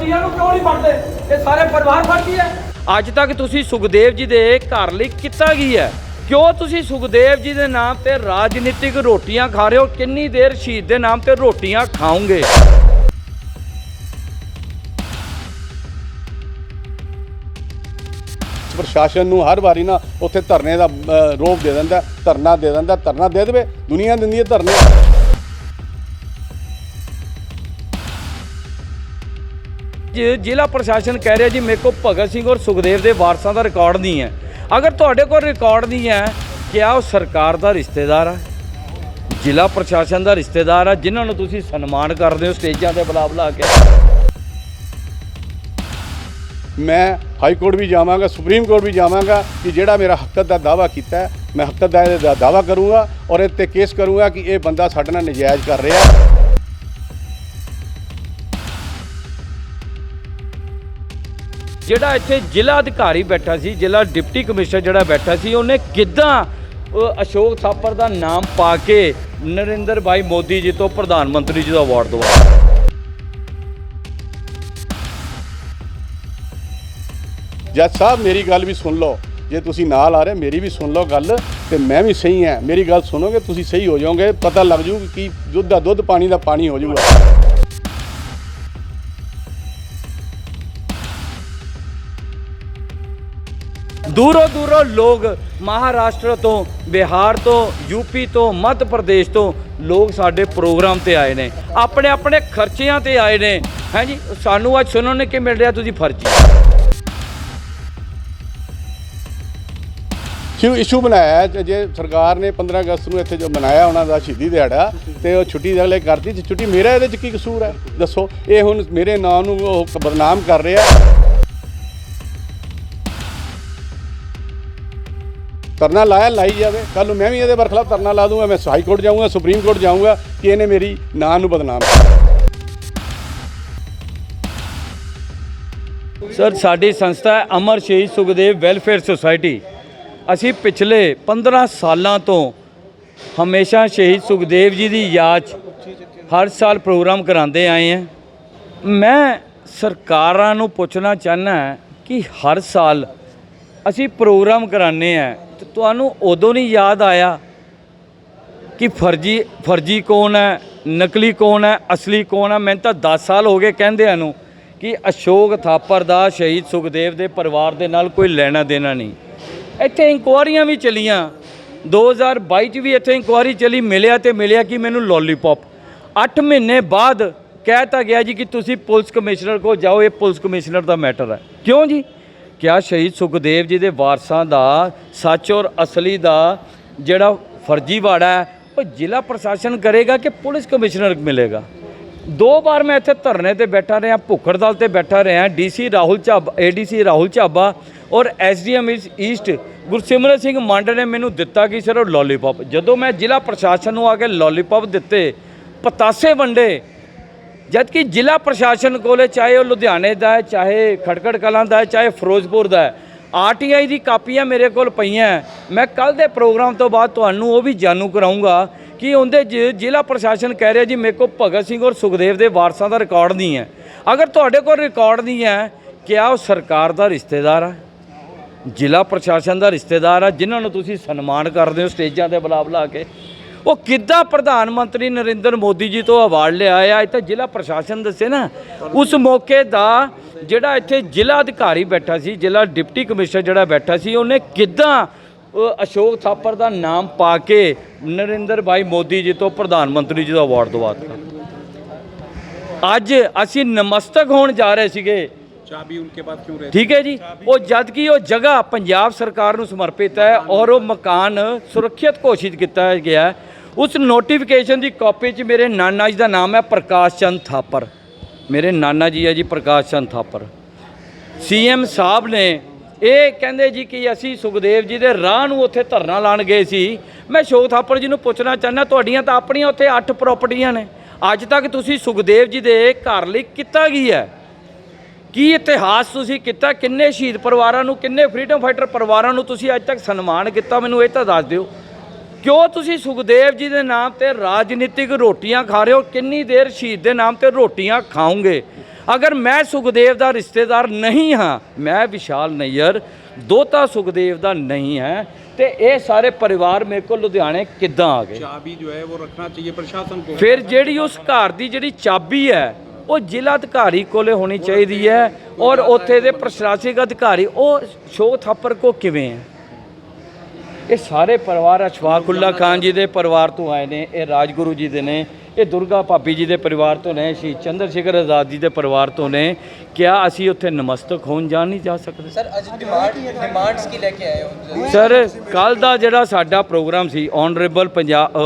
ਫਰਜ਼ੀਆਂ ਨੂੰ ਕਿਉਂ ਨਹੀਂ ਫੜਦੇ? ਇਹ ਸਾਰੇ ਪਰਿਵਾਰ ਫਰਜ਼ੀ ਹੈ ਅੱਜ ਤੱਕ ਤੁਸੀਂ ਸੁਖਦੇਵ ਜੀ ਦੇ ਘਰ ਲਈ ਕੀਤਾ ਕੀ ਹੈ? ਕਿਉਂ ਤੁਸੀਂ ਸੁਖਦੇਵ ਜੀ ਦੇ ਨਾਮ ਤੇ ਰਾਜਨੀਤਿਕ ਰੋਟੀਆਂ ਖਾ ਰਹੇ ਹੋ? ਕਿੰਨੀ ਦੇਰ ਸ਼ਹੀਦ ਦੇ ਨਾਮ ਤੇ ਰੋਟੀਆਂ ਖਾਓਗੇ? ਪ੍ਰਸ਼ਾਸਨ ਨੂੰ ਹਰ ਵਾਰੀ ਨਾ ਉੱਥੇ ਧਰਨੇ ਦਾ ਰੋਪ ਦੇ ਦਿੰਦਾ ਧਰਨਾ ਦੇ ਦਿੰਦਾ ਧਰਨਾ ਦੇ ਦੇਵੇ। ਦੁਨੀਆ ਦਿੰਦੀ ਹੈ ਧਰਨੇ। ਜ- ਜ਼ਿਲ੍ਹਾ ਪ੍ਰਸ਼ਾਸਨ ਕਹਿ ਰਿਹਾ ਜੀ, ਮੇਰੇ ਕੋਲ ਭਗਤ ਸਿੰਘ ਔਰ ਸੁਖਦੇਵ ਦੇ ਵਾਰਸਾਂ ਦਾ ਰਿਕਾਰਡ ਨਹੀਂ ਹੈ। ਅਗਰ ਤੁਹਾਡੇ ਕੋਲ ਰਿਕਾਰਡ ਨਹੀਂ ਹੈ, ਕਿਆ ਉਹ ਸਰਕਾਰ ਦਾ ਰਿਸ਼ਤੇਦਾਰ ਹੈ ਜ਼ਿਲ੍ਹਾ ਪ੍ਰਸ਼ਾਸਨ ਦਾ ਰਿਸ਼ਤੇਦਾਰ ਆ, ਜਿਨ੍ਹਾਂ ਨੂੰ ਤੁਸੀਂ ਸਨਮਾਨ ਕਰਦੇ ਹੋ ਸਟੇਜਾਂ ਤੇ ਬੁਲਾ ਬੁਲਾ ਕੇ। ਮੈਂ ਹਾਈ ਕੋਰਟ ਵੀ ਜਾਵਾਂਗਾ, ਸੁਪਰੀਮ ਕੋਰਟ ਵੀ ਜਾਵਾਂਗਾ ਕਿ ਜਿਹੜਾ ਮੇਰਾ ਹੱਕ ਦਾ ਦਾਵਾ ਕੀਤਾ ਮੈਂ ਹੱਕ ਦਾ ਇਹਦਾ ਦਾਵਾ ਕਰੂੰਗਾ ਔਰ ਇਹ ਤੇ ਕੇਸ ਕਰੂੰਗਾ ਕਿ ਇਹ ਬੰਦਾ ਸਾਡੇ ਨਾਲ ਨਜਾਇਜ਼ ਕਰ ਰਿਹਾ ਜਿਹੜਾ ਇੱਥੇ ਜ਼ਿਲ੍ਹਾ ਅਧਿਕਾਰੀ ਬੈਠਾ ਸੀ ਜ਼ਿਲ੍ਹਾ ਡਿਪਟੀ ਕਮਿਸ਼ਨਰ ਜਿਹੜਾ ਬੈਠਾ ਸੀ ਉਹਨੇ ਕਿੱਦਾਂ ਅ, ਅਸ਼ੋਕ ਥਾਪਰ ਦਾ ਨਾਮ ਪਾ ਕੇ ਨਰਿੰਦਰ ਭਾਈ ਮੋਦੀ ਜੀ ਤੋਂ ਪ੍ਰਧਾਨ ਮੰਤਰੀ ਜੀ ਦਾ ਅਵਾਰਡ ਦਵਾਇਆ? ਜੱਜ ਸਾਹਿਬ ਮੇਰੀ ਗੱਲ ਵੀ ਸੁਣ ਲਓ। ਜੇ ਤੁਸੀਂ ਨਾਲ ਆ ਰਹੇ ਮੇਰੀ ਵੀ ਸੁਣ ਲਓ ਗੱਲ ਤੇ ਮੈਂ ਵੀ ਸਹੀ ਹਾਂ। ਮੇਰੀ ਗੱਲ ਸੁਣੋਗੇ ਤੁਸੀਂ ਸਹੀ ਹੋ ਜਾਓਗੇ। ਪਤਾ ਲੱਗ ਜੂ ਕਿ ਦੁੱਧ ਦਾ ਦੁੱਧ ਪਾਣੀ ਦਾ ਪਾਣੀ ਹੋ ਜਾਊਗਾ। ਦੂਰੋਂ ਦੂਰੋਂ ਲੋਕ ਮਹਾਰਾਸ਼ਟਰ ਤੋਂ, ਬਿਹਾਰ ਤੋਂ ਯੂਪੀ ਤੋਂ, ਮੱਧ ਪ੍ਰਦੇਸ਼ ਤੋਂ ਲੋਕ ਸਾਡੇ ਪ੍ਰੋਗਰਾਮ ਤੇ ਆਏ ਨੇ। ਆਪਣੇ ਆਪਣੇ ਖਰਚਿਆਂ ਤੇ ਆਏ ਨੇ। ਹਾਂਜੀ, ਸਾਨੂੰ ਅੱਜ ਸੁਣਨ ਨੂੰ ਕੀ ਮਿਲ ਰਿਹਾ ਤੁਸੀਂ ਫਰਜ਼ੀ? ਕਿਉਂ ਇਸ਼ੂ ਬਣਾਇਆ ਜੇ- ਸਰਕਾਰ ਨੇ 15 ਅਗਸਤ ਨੂੰ ਇੱਥੇ ਜੋ ਮਨਾਇਆ ਉਹਨਾਂ ਦਾ ਸ਼ਹੀਦੀ ਦਿਹਾੜਾ ਤੇ ਉਹ ਛੁੱਟੀ ਦੇ ਅਗਲੇ ਕਰਤੀ ਛੁੱਟੀ ਮੇਰਾ ਇਹਦੇ ਚ ਕੀ ਕਸੂਰ ਹੈ? ਦੱਸੋ। ਇਹ ਹੁਣ ਮੇਰੇ ਨਾਂ ਨੂੰ ਉਹ ਬਦਨਾਮ ਕਰ ਰਿਹਾ। ਧਰਨਾ ਲਾਇਆ, ਲਾਈ ਜਾਵੇ। ਕੱਲ ਨੂੰ ਮੈਂ ਵੀ ਇਹਦੇ ਬਰਖਲਾਫ ਧਰਨਾ ਲਾ ਦੂੰਗਾ, ਮੈਂ ਹਾਈ ਕੋਰਟ ਜਾਊਂਗਾ, ਸੁਪਰੀਮ ਕੋਰਟ ਜਾਊਂਗਾ ਕਿ ਇਹਨੇ ਮੇਰੀ ਨਾਂ ਨੂੰ ਬਦਨਾਮ ਸਰ, ਸਾਡੀ ਸੰਸਥਾ ਅਮਰ ਸ਼ਹੀਦ ਸੁਖਦੇਵ ਵੈਲਫੇਅਰ ਸੁਸਾਇਟੀ। ਅਸੀਂ ਪਿਛਲੇ 15 ਸਾਲਾਂ ਤੋਂ ਹਮੇਸ਼ਾ ਸ਼ਹੀਦ ਸੁਖਦੇਵ ਜੀ ਦੀ ਯਾਦ 'ਚ ਹਰ ਸਾਲ ਪ੍ਰੋਗਰਾਮ ਕਰਾਉਂਦੇ ਆਏ ਹਾਂ। ਮੈਂ ਸਰਕਾਰਾਂ ਨੂੰ ਪੁੱਛਣਾ ਚਾਹਨਾ ਕਿ ਹਰ ਸਾਲ ਅਸੀਂ ਪ੍ਰੋਗਰਾਮ ਕਰਾਉਂਦੇ ਆ ਤੇ ਤੁਹਾਨੂੰ ਉਦੋਂ ਨਹੀਂ ਯਾਦ ਆਇਆ ਕਿ ਫਰਜੀ ਫਰਜੀ ਕੌਣ ਹੈ, ਨਕਲੀ ਕੌਣ ਹੈ, ਅਸਲੀ ਕੌਣ ਹੈ? ਮੈਨੂੰ ਤਾਂ 10 ਸਾਲ ਹੋ ਗਏ ਕਹਿੰਦਿਆਂ ਨੂੰ ਕਿ ਅਸ਼ੋਕ ਥਾਪਰ ਦਾ ਸ਼ਹੀਦ ਸੁਖਦੇਵ ਦੇ ਪਰਿਵਾਰ ਦੇ ਨਾਲ ਕੋਈ ਲੈਣਾ ਦੇਣਾ ਨਹੀਂ। ਇੱਥੇ ਇਨਕੁਆਰੀਆਂ ਵੀ ਚਲੀਆਂ। 2022 ਚ ਵੀ ਇੱਥੇ ਇਨਕੁਆਰੀ ਚਲੀ, ਮਿਲਿਆ ਤੇ ਮਿਲਿਆ ਕਿ ਮੈਨੂੰ ਲੋਲੀਪੌਪ 8 ਮਹੀਨੇ ਬਾਅਦ ਕਹਿਤਾ ਗਿਆ ਜੀ ਕਿ ਤੁਸੀਂ ਪੁਲਿਸ ਕਮਿਸ਼ਨਰ ਕੋ ਜਾਓ, ਇਹ ਪੁਲਿਸ ਕਮਿਸ਼ਨਰ ਦਾ ਮੈਟਰ ਹੈ। ਕਿਉਂ ਜੀ? ਕਿਆ ਸ਼ਹੀਦ ਸੁਖਦੇਵ ਜੀ ਦੇ ਵਾਰਸਾਂ ਦਾ ਸੱਚ ਔਰ ਅਸਲੀ ਦਾ ਜਿਹੜਾ ਫਰਜ਼ੀਵਾੜਾ ਹੈ, ਉਹ ਜ਼ਿਲ੍ਹਾ ਪ੍ਰਸ਼ਾਸਨ ਕਰੇਗਾ ਕਿ ਪੁਲਿਸ ਕਮਿਸ਼ਨਰ ਮਿਲੇਗਾ? ਦੋ ਵਾਰ ਮੈਂ ਇੱਥੇ ਧਰਨੇ ਤੇ ਬੈਠਾ ਰਿਹਾ, ਭੁੱਖੜ ਦਲ ਤੇ ਬੈਠਾ ਰਿਹਾ ਡੀਸੀ ਰਾਹੁਲ ਝਾਬਾ ਏਡੀਸੀ ਰਾਹੁਲ ਝਾਬਾ ਔਰ ਐਸਡੀਐਮ ਈਸਟ ਗੁਰਸਿਮਰਤ ਸਿੰਘ ਮੰਡ ਨੇ ਮੈਨੂੰ ਦਿੱਤਾ ਕਿ ਸਿਰਫ ਲੋਲੀਪੌਪ ਜਦੋਂ ਮੈਂ ਜ਼ਿਲ੍ਹਾ ਪ੍ਰਸ਼ਾਸਨ ਨੂੰ ਆ ਕੇ ਲੋਲੀਪੌਪ ਦਿੱਤੇ, ਪਤਾਸੇ ਵੰਡੇ ਜਦਕਿ ਜ਼ਿਲ੍ਹਾ ਪ੍ਰਸ਼ਾਸਨ ਕੋਲੇ ਚਾਹੇ ਉਹ ਲੁਧਿਆਣੇ ਦਾ ਹੈ, ਚਾਹੇ ਖਟਕੜ ਕਲਾਂ ਦਾ ਹੈ, ਚਾਹੇ ਫਿਰੋਜ਼ਪੁਰ ਦਾ ਹੈ ਆਰਟੀਆਈ ਦੀ ਕਾਪੀਆਂ ਮੇਰੇ ਕੋਲ ਪਈਆਂ ਹੈ। ਮੈਂ ਕੱਲ ਦੇ ਪ੍ਰੋਗਰਾਮ ਤੋਂ ਬਾਅਦ ਤੁਹਾਨੂੰ ਉਹ ਵੀ ਜਾਣੂ ਕਰਾਉਂਗਾ ਕਿ ਉਹਦੇ 'ਚ ਜ਼ਿਲ੍ਹਾ ਪ੍ਰਸ਼ਾਸਨ ਕਹਿ ਰਿਹਾ ਜੀ, ਮੇਰੇ ਕੋਲ ਭਗਤ ਸਿੰਘ ਔਰ ਸੁਖਦੇਵ ਦੇ ਵਾਰਸਾਂ ਦਾ ਰਿਕਾਰਡ ਨਹੀਂ ਹੈ। ਅਗਰ ਤੁਹਾਡੇ ਕੋਲ ਰਿਕਾਰਡ ਨਹੀਂ ਹੈ, ਕਿਆ ਉਹ ਸਰਕਾਰ ਦਾ ਰਿਸ਼ਤੇਦਾਰ ਹੈ? ਜ਼ਿਲ੍ਹਾ ਪ੍ਰਸ਼ਾਸਨ ਦਾ ਰਿਸ਼ਤੇਦਾਰ ਆ ਜਿਨ੍ਹਾਂ ਨੂੰ ਤੁਸੀਂ ਸਨਮਾਨ ਕਰਦੇ ਹੋ ਸਟੇਜਾਂ ਤੇ ਬੁਲਾ ਬੁਲਾ ਕੇ। ਉਹ ਕਿੱਦਾਂ ਪ੍ਰਧਾਨ ਮੰਤਰੀ ਨਰਿੰਦਰ ਮੋਦੀ ਜੀ ਤੋਂ ਅਵਾਰਡ ਲਿਆ ਆ? ਇਹ ਤਾਂ ਜ਼ਿਲ੍ਹਾ ਪ੍ਰਸ਼ਾਸਨ ਦੱਸੇ ਨਾ। ਉਸ ਮੌਕੇ ਦਾ ਜਿਹੜਾ ਇੱਥੇ ਜ਼ਿਲ੍ਹਾ ਅਧਿਕਾਰੀ ਬੈਠਾ ਸੀ ਜ਼ਿਲ੍ਹਾ ਡਿਪਟੀ ਕਮਿਸ਼ਨਰ ਜਿਹੜਾ ਬੈਠਾ ਸੀ ਉਹਨੇ ਕਿੱਦਾਂ ਅਸ਼ੋਕ ਥਾਪਰ ਦਾ ਨਾਮ ਪਾ ਕੇ ਨਰਿੰਦਰ ਭਾਈ ਮੋਦੀ ਜੀ ਤੋਂ ਪ੍ਰਧਾਨ ਮੰਤਰੀ ਜੀ ਦਾ ਅਵਾਰਡ ਦਵਾ ਦਿੱਤਾ ਅੱਜ ਅਸੀਂ ਨਮਸਤਕ ਹੋਣ ਜਾ ਰਹੇ ਸੀਗੇ। ਚਾਬੀ ਉਨਕੇ ਪਾਸ ਕਿਉਂ ਰਹੀ ਠੀਕ ਹੈ ਜੀ? ਉਹ ਜਦ ਕਿ ਉਹ ਜਗ੍ਹਾ ਪੰਜਾਬ ਸਰਕਾਰ ਨੂੰ ਸਮਰਪਿਤ ਹੈ ਔਰ ਉਹ ਮਕਾਨ ਸੁਰੱਖਿਅਤ ਘੋਸ਼ਿਤ ਕੀਤਾ ਗਿਆ ਹੈ। ਉਸ ਨੋਟੀਫਿਕੇਸ਼ਨ ਦੀ ਕਾਪੀ 'ਚ ਮੇਰੇ ਨਾਨਾ ਜੀ ਦਾ ਨਾਮ ਹੈ ਪ੍ਰਕਾਸ਼ ਚੰਦ ਥਾਪਰ। ਮੇਰੇ ਨਾਨਾ ਜੀ ਹੈ ਜੀ ਪ੍ਰਕਾਸ਼ ਚੰਦ ਥਾਪਰ। ਸੀਐਮ ਸਾਹਿਬ ਨੇ ਇਹ ਕਹਿੰਦੇ ਜੀ ਕਿ ਅਸੀਂ ਸੁਖਦੇਵ ਜੀ ਦੇ ਰਾਹ ਨੂੰ ਉੱਥੇ ਧਰਨਾ ਲਾਣ ਗਏ ਸੀ। ਮੈਂ ਸ਼ੋਕ ਥਾਪਰ ਜੀ ਨੂੰ ਪੁੱਛਣਾ ਚਾਹੁੰਦਾ, ਤੁਹਾਡੀਆਂ ਤਾਂ ਆਪਣੀਆਂ ਉੱਥੇ 8 ਪ੍ਰਾਪਰਟੀਆਂ ਨੇ। ਅੱਜ ਤੱਕ ਤੁਸੀਂ ਸੁਖਦੇਵ ਜੀ ਦੇ ਘਰ ਲਈ ਕੀਤਾ ਕੀ ਹੈ? ਕੀ ਇਤਿਹਾਸ ਤੁਸੀਂ ਕੀਤਾ? ਕਿੰਨੇ ਸ਼ਹੀਦ ਪਰਿਵਾਰਾਂ ਨੂੰ, ਕਿੰਨੇ ਫਰੀडम ਫਾਈਟਰ ਪਰਿਵਾਰਾਂ ਨੂੰ ਤੁਸੀਂ ਅੱਜ ਤੱਕ ਸਨਮਾਨ ਕੀਤਾ? ਮੈਨੂੰ ਇਹ ਤਾਂ ਦੱਸ ਦਿਓ। ਕਿਉਂ ਤੁਸੀਂ ਸੁਖਦੇਵ ਜੀ ਦੇ ਨਾਮ ਤੇ ਰਾਜਨੀਤਿਕ ਰੋਟੀਆਂ ਖਾ ਰਹੇ ਹੋ? ਕਿੰਨੀ ਦੇਰ ਸ਼ਹੀਦ ਦੇ ਨਾਮ ਤੇ ਰੋਟੀਆਂ ਖਾਓਗੇ? ਅਗਰ ਮੈਂ ਸੁਖਦੇਵ ਦਾ ਰਿਸ਼ਤੇਦਾਰ ਨਹੀਂ ਹਾਂ ਮੈਂ ਵਿਸ਼ਾਲ ਨਈਰ ਦੋਤਾ ਸੁਖਦੇਵ ਦਾ ਨਹੀਂ ਹੈ ਤੇ ਇਹ ਸਾਰੇ ਪਰਿਵਾਰ ਮੇਰੇ ਕੋਲ ਲੁਧਿਆਣੇ ਕਿੱਦਾਂ ਆ ਗਏ? ਚਾਬੀ ਜੋ ਹੈ ਉਹ ਰੱਖਣਾ ਚਾਹੀਏ ਪ੍ਰਸ਼ਾਸਨ ਕੋਲ। ਫਿਰ ਜਿਹੜੀ ਉਸ ਘਰ ਦੀ ਜਿਹੜੀ ਚਾਬੀ ਹੈ ਉਹ ਜ਼ਿਲ੍ਹਾ ਅਧਿਕਾਰੀ ਕੋਲੇ ਹੋਣੀ ਚਾਹੀਦੀ ਹੈ ਔਰ ਉੱਥੇ ਦੇ ਪ੍ਰਸ਼ਾਸਨਿਕ ਅਧਿਕਾਰੀ ਉਹ ਸ਼ੋਅ ਥਾਪਰ ਕੋ ਕਿਵੇਂ ਹੈ? ਇਹ ਸਾਰੇ ਪਰਿਵਾਰ ਅਸ਼ਫਾਕੁੱਲਾ ਖਾਨ ਜੀ ਦੇ ਪਰਿਵਾਰ ਤੋਂ ਆਏ ਨੇ ਇਹ ਰਾਜਗੁਰੂ ਜੀ ਦੇ ਨੇ ਇਹ ਦੁਰਗਾ ਭਾਬੀ ਜੀ ਦੇ ਪਰਿਵਾਰ ਤੋਂ ਨੇ ਸ਼੍ਰੀ ਚੰਦਰ ਸ਼ੇਖਰ ਆਜ਼ਾਦ ਜੀ ਦੇ ਪਰਿਵਾਰ ਤੋਂ ਨੇ। ਕਿਆ ਅਸੀਂ ਉੱਥੇ ਨਮਸਤਕ ਹੋਣ ਜਾ ਨਹੀਂ ਜਾ ਸਕਦੇ? ਸਰ ਅੱਜ ਡਿਮਾਂਡ ਡਿਮਾਂਡਸ ਕੀ ਲੈ ਕੇ ਆਏ ਹੋ? ਸਰ ਕੱਲ ਦਾ ਜਿਹੜਾ ਸਾਡਾ ਪ੍ਰੋਗਰਾਮ ਸੀ ਆਨਰੇਬਲ ਪੰਜਾਬ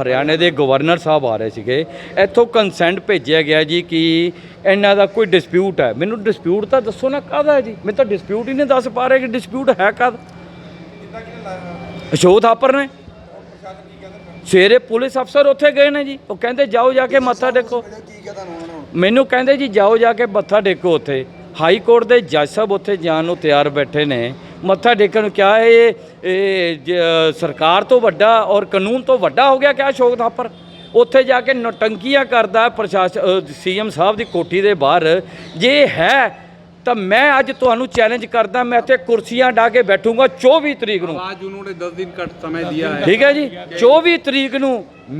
ਹਰਿਆਣੇ ਦੇ ਗਵਰਨਰ ਸਾਹਿਬ ਆ ਰਹੇ ਸੀਗੇ ਇੱਥੋਂ ਕੰਸੈਂਟ ਭੇਜਿਆ ਗਿਆ ਜੀ ਕਿ ਇਹਨਾਂ ਦਾ ਕੋਈ ਡਿਸਪਿਊਟ ਹੈ। ਮੈਨੂੰ ਡਿਸਪਿਊਟ ਤਾਂ ਦੱਸੋ ਨਾ ਕਾਹਦਾ ਹੈ ਜੀ? ਮੈਨੂੰ ਤਾਂ ਡਿਸਪਿਊਟ ਹੀ ਨਹੀਂ ਦੱਸ ਪਾ ਰਹੇ ਕਿ ਡਿਸਪਿਊਟ ਹੈ ਕਾਹਦਾ? ਅਸ਼ੋਕ ਥਾਪਰ ਨੇ? ਸਵੇਰੇ ਪੁਲਿਸ ਅਫਸਰ ਉੱਥੇ ਗਏ ਨੇ ਜੀ। ਉਹ ਕਹਿੰਦੇ ਜਾਓ ਜਾ ਕੇ ਮੱਥਾ ਟੇਕੋ। ਮੈਨੂੰ ਕਹਿੰਦੇ ਜੀ ਜਾਓ ਜਾ ਕੇ ਮੱਥਾ ਟੇਕੋ ਉੱਥੇ। ਹਾਈ ਕੋਰਟ ਦੇ ਜੱਜ ਸਾਹਿਬ ਉੱਥੇ ਜਾਣ ਨੂੰ ਤਿਆਰ ਬੈਠੇ ਨੇ। ਮੱਥਾ ਟੇਕਣ ਨੂੰ ਕਿਹਾ ਇਹ ਸਰਕਾਰ ਤੋਂ ਵੱਡਾ ਔਰ ਕਾਨੂੰਨ ਤੋਂ ਵੱਡਾ ਹੋ ਗਿਆ ਕਿਆ ਅਸ਼ੋਕ ਥਾਪਰ? ਉੱਥੇ ਜਾ ਕੇ ਨਟੰਕੀਆਂ ਕਰਦਾ ਪ੍ਰਸ਼ਾਸਨ ਸੀਐਮ ਸਾਹਿਬ ਦੀ ਕੋਠੀ ਦੇ ਬਾਹਰ। ਜੇ ਹੈ ਤਾਂ ਮੈਂ ਅੱਜ ਤੁਹਾਨੂੰ ਚੈਲੰਜ ਕਰਦਾ ਮੈਂ ਇੱਥੇ ਕੁਰਸੀਆਂ ਢਾ ਕੇ ਬੈਠੂੰਗਾ 24 ਤਰੀਕ ਨੂੰ। ਆਵਾਜ਼ ਉਹਨਾਂ ਨੇ 10 ਦਿਨ ਘੱਟ ਸਮੇਂ ਦਿਆ ਹੈ। ਠੀਕ ਹੈ ਜੀ? 24 ਤਰੀਕ ਨੂੰ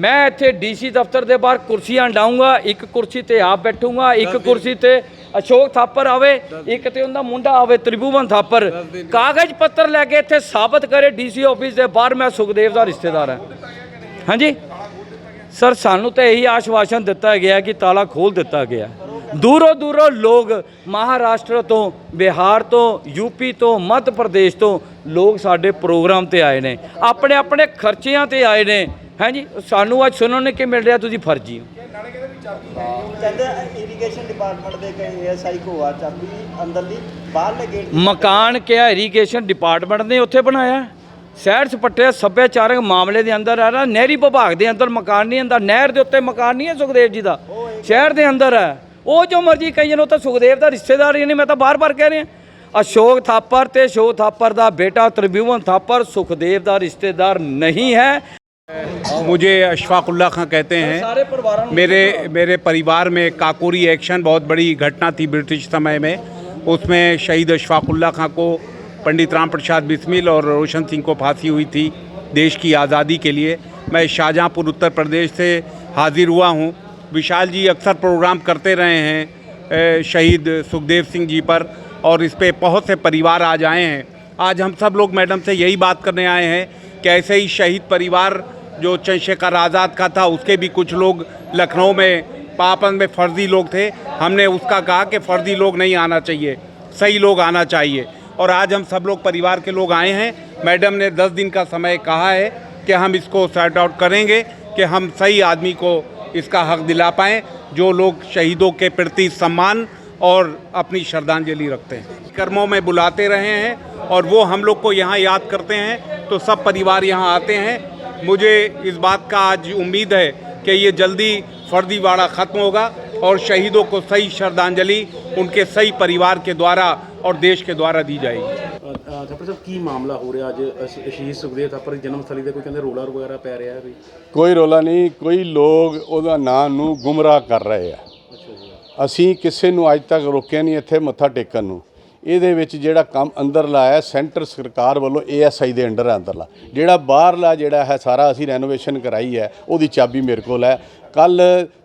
ਮੈਂ ਇੱਥੇ ਡੀਸੀ ਦਫ਼ਤਰ ਦੇ ਬਾਹਰ ਕੁਰਸੀਆਂ ਡਾਉਂਗਾ ਇੱਕ ਕੁਰਸੀ ਤੇ ਆਪ ਬੈਠੂੰਗਾ ਇੱਕ ਕੁਰਸੀ ਤੇ ਅਸ਼ੋਕ ਥਾਪਰ ਆਵੇ ਇੱਕ ਤੇ ਉਹਦਾ ਮੁੰਡਾ ਆਵੇ ਤ੍ਰਿਭੂਵਨ ਥਾਪਰ। ਕਾਗਜ਼ ਪੱਤਰ ਲੈ ਕੇ ਇੱਥੇ ਸਾਬਤ ਕਰੇ ਡੀਸੀ ਆਫਿਸ ਦੇ ਬਾਹਰ ਮੈਂ ਸੁਖਦੇਵ ਦਾ ਰਿਸ਼ਤੇਦਾਰ ਹਾਂ। ਹਾਂਜੀ? ਸਰ ਸਾਨੂੰ ਤਾਂ ਇਹੀ ਆਸ਼ਵਾਸਨ ਦਿੱਤਾ ਗਿਆ ਕਿ ਤਾਲਾ ਖੋਲ ਦਿੱਤਾ ਗਿਆ। ਦੂਰੋਂ ਦੂਰੋਂ ਲੋਕ ਮਹਾਰਾਸ਼ਟਰ ਤੋਂ ਬਿਹਾਰ ਤੋਂ ਯੂਪੀ ਤੋਂ ਮੱਧ ਪ੍ਰਦੇਸ਼ ਤੋਂ ਲੋਕ ਸਾਡੇ ਪ੍ਰੋਗਰਾਮ ਤੇ ਆਏ ਨੇ। ਆਪਣੇ ਆਪਣੇ ਖਰਚਿਆਂ ਤੇ ਆਏ ਨੇ। ਹਾਂਜੀ ਸਾਨੂੰ ਅੱਜ ਸੁਣਨ ਨੂੰ ਕੀ ਮਿਲ ਰਿਹਾ ਤੁਸੀਂ ਫਰਜੀ ਹੋ। ਕਹਿੰਦੇ ਇਰੀਗੇਸ਼ਨ ਡਿਪਾਰਟਮੈਂਟ ਦੇ ਕਈ ਐਸਆਈ ਕੋ ਆ ਚਾਬੀ ਅੰਦਰਲੀ ਬਾਹਰਲੇ ਗੇਟ ਮਕਾਨ ਕਿਹਾ ਇਰੀਗੇਸ਼ਨ ਡਿਪਾਰਟਮੈਂਟ ਨੇ ਉੱਥੇ ਬਣਾਇਆ। ਸ਼ਹਿਰ ਸਪੱਟੇ ਸੱਭਿਆਚਾਰਕ ਮਾਮਲੇ ਦੇ ਅੰਦਰ ਆ ਨਾ ਨਹਿਰੀ ਵਿਭਾਗ ਦੇ ਅੰਦਰ ਮਕਾਨ ਨਹੀਂ ਹੁੰਦਾ ਨਹਿਰ ਦੇ ਉੱਤੇ ਮਕਾਨ ਨਹੀਂ ਹੈ ਸੁਖਦੇਵ ਜੀ ਦਾ। ਸ਼ਹਿਰ ਦੇ ਅੰਦਰ ਹੈ। ਉਹ ਜੋ ਮਰਜ਼ੀ ਕਹੀ ਜਾਣ ਉਹ ਤਾਂ ਸੁਖਦੇਵ ਦਾ ਰਿਸ਼ਤੇਦਾਰ ਹੀ ਨਹੀਂ ਮੈਂ ਤਾਂ ਬਾਰ-ਬਾਰ ਕਹਿ ਰਿਹਾ ਅਸ਼ੋਕ ਥਾਪਰ ਤੇ ਅਸ਼ੋਕ ਥਾਪਰ ਦਾ ਬੇਟਾ ਤ੍ਰਿਭੁਵਨ ਥਾਪਰ ਸੁਖਦੇਵ ਦਾ ਰਿਸ਼ਤੇਦਾਰ ਨਹੀਂ ਹੈ मुझे अशफाकुल्ला खां कहते हैं ਸਾਰੇ ਪਰਿਵਾਰਾਂ ਨੂੰ मेरे मेरे परिवार में काकोरी एक्शन बहुत बड़ी घटना थी ब्रिटिश समय में उसमें शहीद अशफाकुल्ला खां को पंडित राम प्रसाद बिस्मिल और रोशन सिंह को फांसी हुई थी देश की आज़ादी के लिए मैं शाहजहाँपुर उत्तर प्रदेश से हाजिर हुआ हूँ विशाल जी अक्सर प्रोग्राम करते रहे हैं शहीद सुखदेव सिंह जी पर, और इस पर बहुत से परिवार आज आए हैं। आज हम सब लोग मैडम से यही बात करने आए हैं कि ऐसे ही शहीद परिवार जो चंद्रशेखर आज़ाद का था, उसके भी कुछ लोग लखनऊ में, पापन में फर्जी लोग थे। हमने उसका कहा कि फर्जी लोग नहीं आना चाहिए, सही लोग आना चाहिए। और आज हम सब लोग परिवार के लोग आए हैं। मैडम ने दस दिन का समय कहा है कि हम इसको सॉर्ट आउट करेंगे कि हम सही आदमी को इसका हक दिला पाएँ, जो लोग शहीदों के प्रति सम्मान और अपनी श्रद्धांजलि रखते हैं। कर्मों में बुलाते रहे हैं और वो हम लोग को यहाँ याद करते हैं तो सब परिवार यहाँ आते हैं। मुझे इस बात का आज उम्मीद है कि ये जल्दी फर्दीवाड़ा ख़त्म होगा और शहीदों को सही श्रद्धांजलि उनके सही परिवार के द्वारा और देश के द्वारा दी जाएगी। ਥਾਪਰ ਸਾਹਿਬ ਕੀ ਮਾਮਲਾ ਹੋ ਰਿਹਾ ਅੱਜ? ਅਸ਼- ਸ਼ਹੀਦ ਸੁਖਦੇਵ ਥਾਪਰ ਦੀ ਜਨਮ ਸਥਲੀ ਤੇ ਕੋਈ ਕਹਿੰਦੇ ਰੋਲਾ ਵਗੈਰਾ ਪੈ ਰਿਹਾ ਹੈ ਕੋਈ ਕੋਈ ਰੋਲਾ ਨਹੀਂ ਕੋਈ ਲੋਕ ਉਹਦਾ ਨਾਂ ਨੂੰ ਗੁੰਮਰਾਹ ਕਰ ਰਹੇ ਆ। ਅੱਛਾ ਜੀ। ਅਸੀਂ ਕਿਸੇ ਨੂੰ ਅੱਜ ਤੱਕ ਰੋਕਿਆ ਨਹੀਂ ਇੱਥੇ ਮੱਥਾ ਟੇਕਣ ਨੂੰ। ਇਹਦੇ ਵਿੱਚ ਜਿਹੜਾ ਕੰਮ ਅੰਦਰ ਲਾਇਆ ਸੈਂਟਰ ਸਰਕਾਰ ਵੱਲੋਂ ਏਐਸਆਈ ਦੇ ਅੰਡਰ ਅੰਦਰਲਾ ਜਿਹੜਾ ਬਾਹਰਲਾ ਜਿਹੜਾ ਹੈ ਸਾਰਾ ਅਸੀਂ ਰੈਨੋਵੇਸ਼ਨ ਕਰਾਈ ਹੈ ਉਹਦੀ ਚਾਬੀ ਮੇਰੇ ਕੋਲ ਹੈ। ਕੱਲ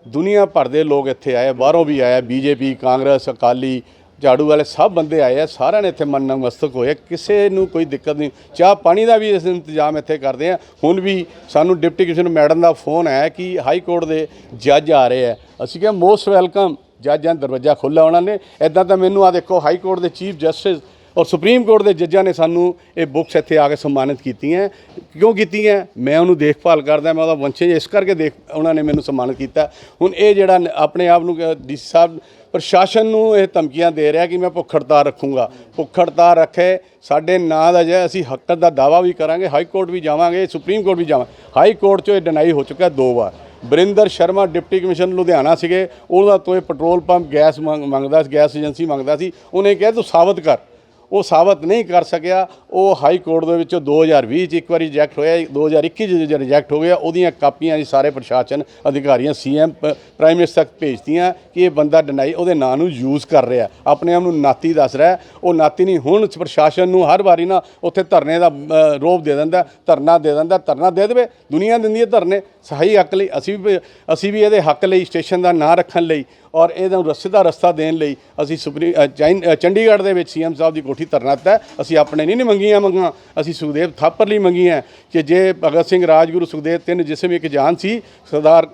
ਦੁਨੀਆ ਭਰ ਦੇ ਲੋਕ ਇੱਥੇ ਆਏ ਬਾਹਰੋਂ ਵੀ ਆਏ ਬੀਜੇਪੀ ਕਾਂਗਰਸ ਅਕਾਲੀ ਝਾੜੂ ਵਾਲੇ ਸਭ ਬੰਦੇ ਆਏ ਆ, ਸਾਰਿਆਂ ਨੇ ਇੱਥੇ ਮਨ ਨਮਸਤਕ ਹੋਏ ਕਿਸੇ ਨੂੰ ਕੋਈ ਦਿੱਕਤ ਨਹੀਂ। ਚਾਹ ਪਾਣੀ ਦਾ ਵੀ ਅਸੀਂ ਇੰਤਜ਼ਾਮ ਇੱਥੇ ਕਰਦੇ ਆ। ਹੁਣ ਵੀ ਸਾਨੂੰ ਡਿਪਟੀ ਕਮਿਸ਼ਨਰ ਮੈਡਮ ਦਾ ਫੋਨ ਆਇਆ ਕਿ ਹਾਈ ਕੋਰਟ ਦੇ ਜੱਜ ਆ ਰਹੇ ਆ। ਅਸੀਂ ਕਿਹਾ, ਮੋਸਟ ਵੈਲਕਮ। ਜੱਜਾਂ ਦਾ ਦਰਵਾਜ਼ਾ ਖੁੱਲ੍ਹਾ ਉਹਨਾਂ ਨੇ। ਐਦਾਂ ਤਾਂ ਮੈਨੂੰ ਆ ਦੇਖੋ, ਹਾਈ ਕੋਰਟ ਦੇ ਚੀਫ ਜਸਟਿਸ ਔਰ ਸੁਪਰੀਮ ਕੋਰਟ ਦੇ ਜੱਜਾਂ ਨੇ ਸਾਨੂੰ ਇਹ ਬੁੱਕਸ ਇੱਥੇ ਆ ਕੇ ਸਨਮਾਨਿਤ ਕੀਤੀਆਂ। ਕਿਉਂ ਕੀਤੀਆਂ? ਮੈਂ ਉਹਨੂੰ ਦੇਖਭਾਲ ਕਰਦਾ, ਮੈਂ ਉਹਦਾ ਵੰਸ਼ਜ ਇਸ ਕਰਕੇ ਦੇਖ, ਉਹਨਾਂ ਨੇ ਮੈਨੂੰ ਸਨਮਾਨਿਤ ਕੀਤਾ। ਹੁਣ ਇਹ ਜਿਹੜਾ ਆਪਣੇ ਆਪ ਨੂੰ ਡੀਸੀ ਸਾਹਿਬ ਪ੍ਰਸ਼ਾਸਨ ਨੂੰ ਇਹ ਧਮਕੀਆਂ ਦੇ ਰਿਹਾ ਕਿ ਮੈਂ ਭੁੱਖ ਹੜਤਾਲ ਰੱਖੂੰਗਾ। ਭੁੱਖ ਹੜਤਾਲ ਰੱਖੇ, ਸਾਡੇ ਨਾਂ ਦਾ ਜੇ ਅਸੀਂ ਹੱਕ ਦਾ ਦਾਵਾ ਵੀ ਕਰਾਂਗੇ, ਹਾਈ ਕੋਰਟ ਵੀ ਜਾਵਾਂਗੇ, ਸੁਪਰੀਮ ਕੋਰਟ ਵੀ ਜਾਵਾਂਗੇ, ਹਾਈ ਕੋਰਟ 'ਚੋਂ ਇਹ ਡਿਨਾਈ ਹੋ ਚੁੱਕਾ ਦੋ ਵਾਰ। ਬਰਿੰਦਰ ਸ਼ਰਮਾ ਡਿਪਟੀ ਕਮਿਸ਼ਨਰ ਲੁਧਿਆਣਾ ਸੀਗੇ, ਉਹਦਾ ਤੋਂ ਇਹ ਪੈਟਰੋਲ ਪੰਪ, ਗੈਸ ਮੰਗ- ਮੰਗਦਾ ਸੀ, ਗੈਸ ਏਜੰਸੀ ਮੰਗਦਾ ਸੀ, ਉਹਨੇ ਕਿਹਾ ਤੂੰ ਸਾਬਤ ਕਰ। ਉਹ ਸਾਬਤ ਨਹੀਂ ਕਰ ਸਕਿਆ। ਉਹ ਹਾਈ ਕੋਰਟ ਦੇ ਵਿੱਚੋਂ 2020 ਚ ਇੱਕ ਵਾਰੀ ਰਿਜੈਕਟ ਹੋਇਆ। 2021 ਚ ਜਦੋਂ ਰਿਜੈਕਟ ਹੋ ਗਿਆ, ਉਹਦੀਆਂ ਕਾਪੀਆਂ ਜੀ ਸਾਰੇ ਪ੍ਰਸ਼ਾਸਨ ਅਧਿਕਾਰੀਆਂ ਸੀਐਮ ਪ੍ਰਾਈਮ ਮਿਨਿਸਟਰ ਤੱਕ ਭੇਜਤੀਆਂ ਕਿ ਇਹ ਬੰਦਾ ਡਨਾਈ ਉਹਦੇ ਨਾਂ ਨੂੰ ਯੂਜ਼ ਕਰ ਰਿਹਾ। ਆਪਣੇ ਆਪ ਨੂੰ ਨਾਤੀ ਦੱਸ ਰਿਹਾ। ਉਹ ਨਾਤੀ ਨਹੀਂ, ਹੁਣ ਪ੍ਰਸ਼ਾਸਨ ਨੂੰ ਹਰ ਵਾਰੀ ਨਾ ਉੱਥੇ ਧਰਨੇ ਦਾ ਰੋਪ ਦੇ ਦਿੰਦਾ, ਧਰਨਾ ਦੇ ਦਿੰਦਾ, ਧਰਨਾ ਦੇ ਦੇਵੇ। ਦੁਨੀਆ ਦਿੰਦੀ ਹੈ ਧਰਨੇ। ਸਹੀ ਹੱਕ ਲਈ, ਅਸੀਂ ਵੀ ਅਸੀਂ ਵੀ ਇਹਦੇ ਹੱਕ ਲਈ, ਸਟੇਸ਼ਨ ਦਾ ਨਾਂ ਰੱਖਣ ਲਈ। ਔਰ ਇਹਦਾ ਰਸਤੇ ਦਾ ਰਸਤਾ ਦੇਣ ਲਈ ਅਸੀਂ ਸੁਪਰੀ ਅ, ਚੰਡੀਗੜ੍ਹ ਦੇ ਵਿੱਚ ਸੀਐਮ ਸਾਹਿਬ ਦੀ ਕੋਠੀ ਧਰਨਾ ਦਿੱਤਾ ਹੈ। ਅਸੀਂ ਆਪਣੇ ਨਹੀਂ ਨਹੀਂ ਮੰਗੀਆਂ ਮੰਗਾਂ ਅਸੀਂ ਸੁਖਦੇਵ ਥਾਪਰ ਲਈ ਮੰਗੀਆਂ ਕਿ ਜੇ ਭਗਤ ਸਿੰਘ ਰਾਜਗੁਰੂ ਸੁਖਦੇਵ ਤਿੰਨ ਜਿਸਮ ਇੱਕ ਜਾਨ ਸੀ ਸਰਦਾਰ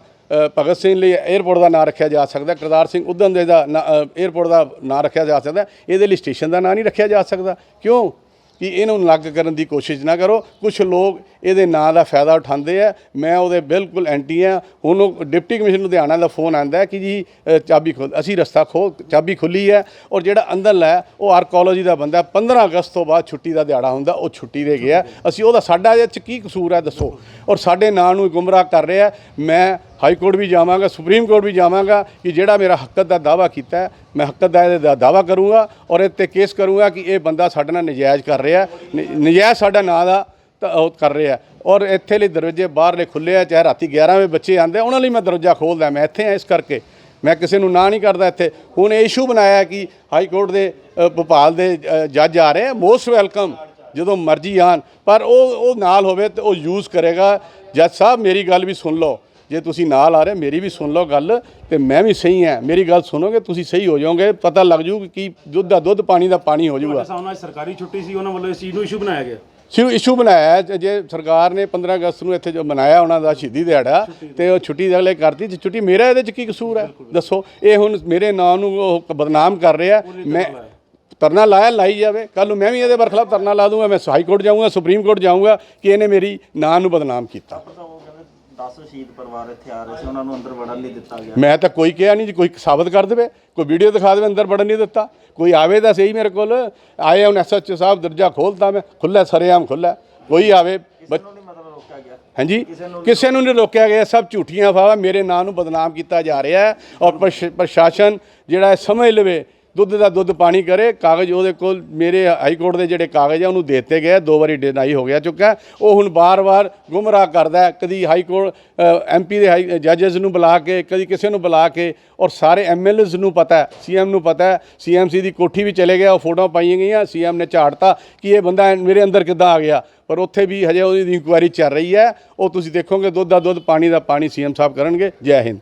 ਭਗਤ ਸਿੰਘ ਲਈ 에ਅਰਪੋਰਟ ਦਾ ਨਾਂ ਰੱਖਿਆ ਜਾ ਸਕਦਾ ਕਰਤਾਰ ਸਿੰਘ ਉਦਮ ਦੇ ਦਾ 에ਅਰਪੋਰਟ ਦਾ ਨਾਂ ਰੱਖਿਆ ਜਾ ਸਕਦਾ ਇਹਦੇ ਲਈ ਸਟੇਸ਼ਨ ਦਾ ਨਾਂ ਨਹੀਂ ਰੱਖਿਆ ਜਾ ਸਕਦਾ ਕਿਉਂ ਕਿ ਇਹਨੂੰ ਅਲੱਗ ਕਰਨ ਦੀ ਕੋਸ਼ਿਸ਼ ਨਾ ਕਰੋ। ਕੁਝ ਲੋਕ ਇਹਦੇ ਨਾਂ ਦਾ ਫਾਇਦਾ ਉਠਾਉਂਦੇ ਆ। ਮੈਂ ਉਹਦੇ ਬਿਲਕੁਲ ਐਂਟੀ ਆ। ਹੁਣ ਉਹ ਡਿਪਟੀ ਕਮਿਸ਼ਨਰ ਲੁਧਿਆਣਾ ਦਾ ਫੋਨ ਆਂਦਾ ਕਿ ਜੀ ਚਾਬੀ ਖੋਲ, ਅਸੀਂ ਰਸਤਾ ਖੋ, ਚਾਬੀ ਖੁੱਲੀ ਹੈ ਔਰ ਜਿਹੜਾ ਅੰਦਰ ਲੈ, ਉਹ ਆਰਕੋਲੋਜੀ ਦਾ ਬੰਦਾ ਹੈ। 15 ਅਗਸਤ ਤੋਂ ਬਾਅਦ ਛੁੱਟੀ ਦਾ ਦਿਹਾੜਾ ਹੁੰਦਾ, ਉਹ ਛੁੱਟੀ ਦੇ ਗਿਆ। ਅਸੀਂ ਉਹਦਾ ਸਾਡਾ ਇਹ ਚ ਕੀ ਕਸੂਰ ਹੈ ਦੱਸੋ। ਔਰ ਸਾਡੇ ਨਾਂ ਨੂੰ ਗੁੰਮਰਾਹ ਕਰ ਰਿਹਾ ਮੈਂ ਹਾਈ ਕੋਰਟ ਵੀ ਜਾਵਾਂਗਾ ਸੁਪਰੀਮ ਕੋਰਟ ਵੀ ਜਾਵਾਂਗਾ ਕਿ ਜਿਹੜਾ ਮੇਰਾ ਹੱਕਤ ਦਾ ਦਾਵਾ ਕੀਤਾ ਮੈਂ ਹੱਕਤ ਦਾ ਇਹਦਾ ਦਾਵਾ ਕਰੂੰਗਾ ਔਰ ਇਹ 'ਤੇ ਕੇਸ ਕਰੂੰਗਾ ਕਿ ਇਹ ਬੰਦਾ ਸਾਡੇ ਨਾਲ ਨਜਾਇਜ਼ ਕਰ ਰਿਹਾ ਨ- ਨਜਾਇਜ਼ ਸਾਡਾ ਨਾਂ ਦਾ ਤਾਂ ਉਹ ਕਰ ਰਿਹਾ ਔਰ ਇੱਥੇ ਲਈ ਦਰਵਾਜ਼ੇ ਬਾਹਰਲੇ ਖੁੱਲੇ ਆ ਚਾਹੇ ਰਾਤੀ 11 ਵਜੇ ਬੱਚੇ ਆਉਂਦੇ ਆ, ਉਹਨਾਂ ਲਈ ਮੈਂ ਦਰਵਾਜ਼ਾ ਖੋਲਦਾ ਮੈਂ ਇੱਥੇ ਆ ਇਸ ਕਰਕੇ। ਮੈਂ ਕਿਸੇ ਨੂੰ ਨਾ ਨਹੀਂ ਕਰਦਾ ਇੱਥੇ। ਹੁਣ ਇਹ ਇਸ਼ੂ ਬਣਾਇਆ ਕਿ ਹਾਈ ਕੋਰਟ ਦੇ ਭੋਪਾਲ ਦੇ ਜੱਜ ਆ ਰਹੇ ਆ ਮੋਸਟ ਵੈਲਕਮ ਜਦੋਂ ਮਰਜ਼ੀ ਆਣ ਪਰ ਉਹ ਉਹ ਨਾਲ ਹੋਵੇ ਤੇ ਉਹ ਯੂਜ਼ ਕਰੇਗਾ। ਜੱਜ ਸਾਹਿਬ ਮੇਰੀ ਗੱਲ ਵੀ ਸੁਣ ਲਓ। ਜੇ ਤੁਸੀਂ ਨਾਲ ਆ ਰਹੇ ਮੇਰੀ ਵੀ ਸੁਣ ਲਓ ਗੱਲ ਤੇ ਮੈਂ ਵੀ ਸਹੀ ਹਾਂ। ਮੇਰੀ ਗੱਲ ਸੁਣੋਗੇ ਤੁਸੀਂ ਸਹੀ ਹੋ ਜਾਓਗੇ ਪਤਾ ਲੱਗ ਜੂ ਕਿ ਦੁੱਧ ਦਾ ਦੁੱਧ ਪਾਣੀ ਦਾ ਪਾਣੀ ਹੋ ਜਾਊਗਾ ਸਾਹਮਣੇ ਅੱਜ ਸਰਕਾਰੀ ਛੁੱਟੀ ਸੀ ਉਹਨਾਂ ਵੱਲੋਂ ਇਸ ਚੀਜ਼ ਨੂੰ ਇਸ਼ੂ ਬਣਾਇਆ ਗਿਆ। ਸਿਰ ਇਸ਼ੂ ਬਣਾਇਆ ਜੇ- ਸਰਕਾਰ ਨੇ 15 ਅਗਸਤ ਨੂੰ ਇੱਥੇ ਜੋ ਮਨਾਇਆ ਉਹਨਾਂ ਦਾ ਸ਼ਹੀਦੀ ਦਿਹਾੜਾ ਤੇ ਉਹ ਛੁੱਟੀ ਦੇ ਅਗਲੇ ਕਰਤੀ ਤੇ ਛੁੱਟੀ ਮੇਰਾ ਇਹਦੇ ਚ ਕੀ ਕਸੂਰ ਹੈ? ਦੱਸੋ ਇਹ ਹੁਣ ਮੇਰੇ ਨਾਂ ਨੂੰ ਉਹ ਬਦਨਾਮ ਕਰ ਰਿਹਾ ਮੈਂ ਧਰਨਾ ਲਾਇਆ ਲਾਈ ਜਾਵੇ। ਕੱਲ ਨੂੰ ਮੈਂ ਵੀ ਇਹਦੇ ਬਰਖਲਾਫ ਧਰਨਾ ਲਾ ਦੂੰਗਾ ਮੈਂ ਹਾਈ ਕੋਰਟ ਜਾਊਂਗਾ ਸੁਪਰੀਮ ਕੋਰਟ ਜਾਊਂਗਾ ਕਿ ਇਹਨੇ ਮੇਰੀ ਨਾਂ ਨੂੰ ਬਦਨਾਮ ਕੀਤਾ। 10 ਸ਼ਹੀਦ ਪਰਿਵਾਰ ਇੱਥੇ ਆ ਰਹੇ ਸੀ ਉਹਨਾਂ ਨੂੰ ਅੰਦਰ ਵੜਨ ਨਹੀਂ ਦਿੱਤਾ ਗਿਆ। ਮੈਂ ਤਾਂ ਕੋਈ ਕਿਹਾ ਨਹੀਂ ਜੀ ਕੋਈ ਸਾਬਤ ਕਰ ਦੇਵੇ ਕੋਈ ਵੀਡੀਓ ਦਿਖਾ ਦੇਵੇ ਅੰਦਰ ਵੜਨ ਨਹੀਂ ਦਿੱਤਾ। ਕੋਈ ਆਵੇ ਤਾਂ ਸਹੀ ਮੇਰੇ ਕੋਲ। ਆਏ ਹੁਣ ਐਸਐਚਓ ਸਾਹਿਬ ਦਰਜਾ ਖੋਲਤਾ ਮੈਂ ਖੁੱਲਾ ਸਰੇਆਮ ਖੁੱਲਾ ਕੋਈ ਆਵੇ ਹਾਂਜੀ? ਕਿਸੇ ਨੂੰ ਨਹੀਂ ਰੋਕਿਆ ਗਿਆ ਸਭ ਝੂਠੀਆਂ ਅਫਵਾਹਾਂ ਮੇਰੇ ਨਾਂ ਨੂੰ ਬਦਨਾਮ ਕੀਤਾ ਜਾ ਰਿਹਾ ਹੈ। ਔਰ ਪ੍ਰਸ਼- ਪ੍ਰਸ਼ਾਸਨ ਜਿਹੜਾ ਸਮਝ ਲਵੇ ਦੁੱਧ ਦਾ ਦੁੱਧ ਪਾਣੀ ਕਰੇ, ਕਾਗਜ਼ ਉਹਦੇ ਕੋਲ, ਮੇਰੇ ਹਾਈ ਕੋਰਟ ਦੇ ਜਿਹੜੇ ਕਾਗਜ਼ ਆ, ਉਹਨੂੰ ਦੇ ਦਿੱਤੇ ਗਏ, ਦੋ ਵਾਰੀ ਡਿਨਾਈ ਹੋ ਗਿਆ ਚੁੱਕਾ। ਉਹ ਹੁਣ ਬਾਰ-ਬਾਰ ਗੁੰਮਰਾਹ ਕਰਦਾ ਕਦੀ ਹਾਈ ਕੋਰਟ ਐਮਪੀ ਦੇ ਹਾਈ, ਜੱਜਸ ਨੂੰ ਬੁਲਾ ਕੇ, ਕਦੀ ਕਿਸੇ ਨੂੰ ਬੁਲਾ ਕੇ, ਔਰ ਸਾਰੇ ਐਮਐਲਏਸ ਨੂੰ ਪਤਾ ਹੈ ਸੀਐਮ ਨੂੰ ਪਤਾ ਹੈ ਸੀਐਮਸੀ ਦੀ ਕੋਠੀ ਵੀ ਚਲੇ ਗਿਆ, ਉਹ ਫੋਟੋਆਂ ਪਾਈਆਂ ਗਈਆਂ ਸੀਐਮ ਨੇ ਝਾੜਤਾ ਕਿ ਇਹ ਬੰਦਾ ਮੇਰੇ ਅੰਦਰ ਕਿੱਦਾਂ ਆ ਗਿਆ। ਪਰ ਉੱਥੇ ਵੀ ਹਜੇ ਉਹਦੀ ਇਨਕੁਆਇਰੀ ਚੱਲ ਰਹੀ ਹੈ, ਉਹ ਤੁਸੀਂ ਦੇਖੋਗੇ ਦੁੱਧ ਦਾ ਦੁੱਧ, ਪਾਣੀ ਦਾ ਪਾਣੀ ਸੀਐਮ ਸਾਹਿਬ ਕਰਨਗੇ, ਜੈ ਹਿੰਦ।